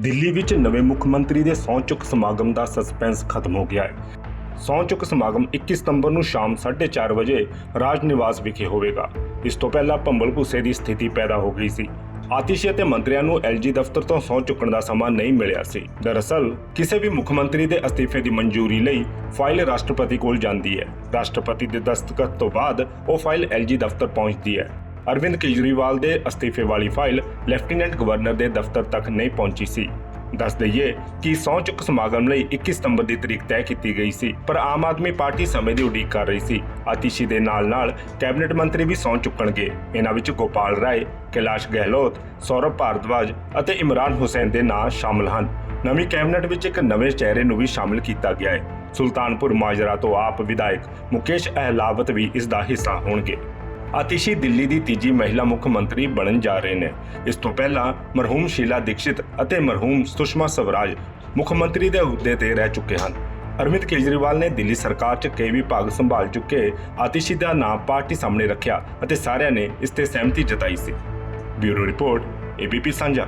ਦਿੱਲੀ ਵਿੱਚ ਨਵੇਂ ਮੁੱਖ ਮੰਤਰੀ ਦੇ ਸਹੁੰ ਚੁੱਕ ਸਮਾਗਮ ਦਾ ਸਸਪੈਂਸ ਖਤਮ ਹੋ ਗਿਆ ਹੈ। ਸਹੁੰ ਚੁੱਕ ਸਮਾਗਮ 21 ਸਤੰਬਰ ਨੂੰ ਸ਼ਾਮ 4:30 ਵਜੇ ਰਾਜ ਨਿਵਾਸ ਵਿਖੇ ਹੋਵੇਗਾ। ਇਸ ਤੋਂ ਪਹਿਲਾਂ ਭੰਬਲ ਭੂਸੇ ਦੀ ਸਥਿਤੀ ਪੈਦਾ ਹੋ ਗਈ ਸੀ। ਆਤਿਸ਼ੀ ਅਤੇ ਮੰਤਰੀਆਂ ਨੂੰ ਐਲਜੀ ਦਫ਼ਤਰ ਤੋਂ ਸਹੁੰ ਚੁੱਕਣ ਦਾ ਸਮਾਂ ਨਹੀਂ ਮਿਲਿਆ ਸੀ। ਦਰਅਸਲ, ਕਿਸੇ ਵੀ ਮੁੱਖ ਮੰਤਰੀ ਦੇ ਅਸਤੀਫੇ ਦੀ ਮਨਜ਼ੂਰੀ ਲਈ ਫਾਈਲ ਰਾਸ਼ਟਰਪਤੀ ਕੋਲ ਜਾਂਦੀ ਹੈ। ਰਾਸ਼ਟਰਪਤੀ ਦੇ ਦਸਤਖਤ ਤੋਂ ਬਾਅਦ ਉਹ ਫਾਈਲ ਐਲਜੀ ਦਫ਼ਤਰ ਪਹੁੰਚਦੀ ਹੈ। ਅਰਵਿੰਦ ਕੇਜਰੀਵਾਲ ਦੇ ਅਸਤੀਫੇ ਵਾਲੀ ਫਾਈਲ ਲੈਫਟੀਨੈਂਟ ਗਵਰਨਰ ਦੇ ਦਫ਼ਤਰ ਤੱਕ ਨਹੀਂ ਪਹੁੰਚੀ ਸੀ। ਦੱਸ ਦਈਏ ਕਿ ਸਹੁੰ ਚੁੱਕ ਸਮਾਗਮ ਲਈ 21 ਸਤੰਬਰ ਦੀ ਤਰੀਕ ਤੈਅ ਕੀਤੀ ਗਈ ਸੀ, ਪਰ ਆਮ ਆਦਮੀ ਪਾਰਟੀ ਸਮੇਂ ਦੀ ਉਡੀਕ ਕਰ ਰਹੀ ਸੀ। ਆਤਿਸ਼ੀ ਦੇ ਨਾਲ-ਨਾਲ ਕੈਬਨਿਟ ਮੰਤਰੀ ਵੀ ਸਹੁੰ ਚੁੱਕਣਗੇ। ਇਹਨਾਂ ਵਿੱਚ ਗੋਪਾਲ ਰਾਏ, ਕੈਲਾਸ਼ ਗਹਿਲੋਤ, ਸੌਰਵ ਭਾਰਦਵਾਜ ਅਤੇ ਇਮਰਾਨ ਹੁਸੈਨ ਦੇ ਨਾਂ ਸ਼ਾਮਲ ਹਨ। ਨਵੀਂ ਕੈਬਨਿਟ ਵਿੱਚ ਇੱਕ ਨਵੇਂ ਚਿਹਰੇ ਨੂੰ ਵੀ ਸ਼ਾਮਲ ਕੀਤਾ ਗਿਆ ਹੈ। ਸੁਲਤਾਨਪੁਰ ਮਾਜਰਾ ਤੋਂ ਆਪ ਵਿਧਾਇਕ ਮੁਕੇਸ਼ ਅਹਿਲਾਵਤ ਵੀ ਇਸ ਦਾ ਹਿੱਸਾ ਹੋਣਗੇ। ਆਤਿਸ਼ੀ ਦਿੱਲੀ ਦੀ ਤੀਜੀ ਮਹਿਲਾ ਮੁੱਖ ਮੰਤਰੀ ਬਣਨ ਜਾ ਰਹੇ ਨੇ। ਇਸ ਤੋਂ ਪਹਿਲਾਂ ਮਰਹੂਮ ਸ਼ੀਲਾ ਦੀਕਸ਼ਿਤ ਅਤੇ ਮਰਹੂਮ ਸੁਸ਼ਮਾ ਸਵਰਾਜ ਮੁੱਖ ਮੰਤਰੀ ਦੇ ਅਹੁਦੇ ਤੇ ਰਹਿ ਚੁੱਕੇ ਹਨ। ਅਰਵਿੰਦ ਕੇਜਰੀਵਾਲ ਨੇ ਦਿੱਲੀ ਸਰਕਾਰ 'ਚ ਕਈ ਵਿਭਾਗ ਸੰਭਾਲ ਚੁੱਕੇ ਆਤਿਸ਼ੀ ਦਾ ਨਾਮ ਪਾਰਟੀ ਸਾਹਮਣੇ ਰੱਖਿਆ ਅਤੇ ਸਾਰਿਆਂ ਨੇ ਇਸ ਤੇ ਸਹਿਮਤੀ ਜਤਾਈ ਸੀ। ਬਿਊਰੋ ਰਿਪੋਰਟ, ਏਬੀਪੀ ਸਾਂਝਾ।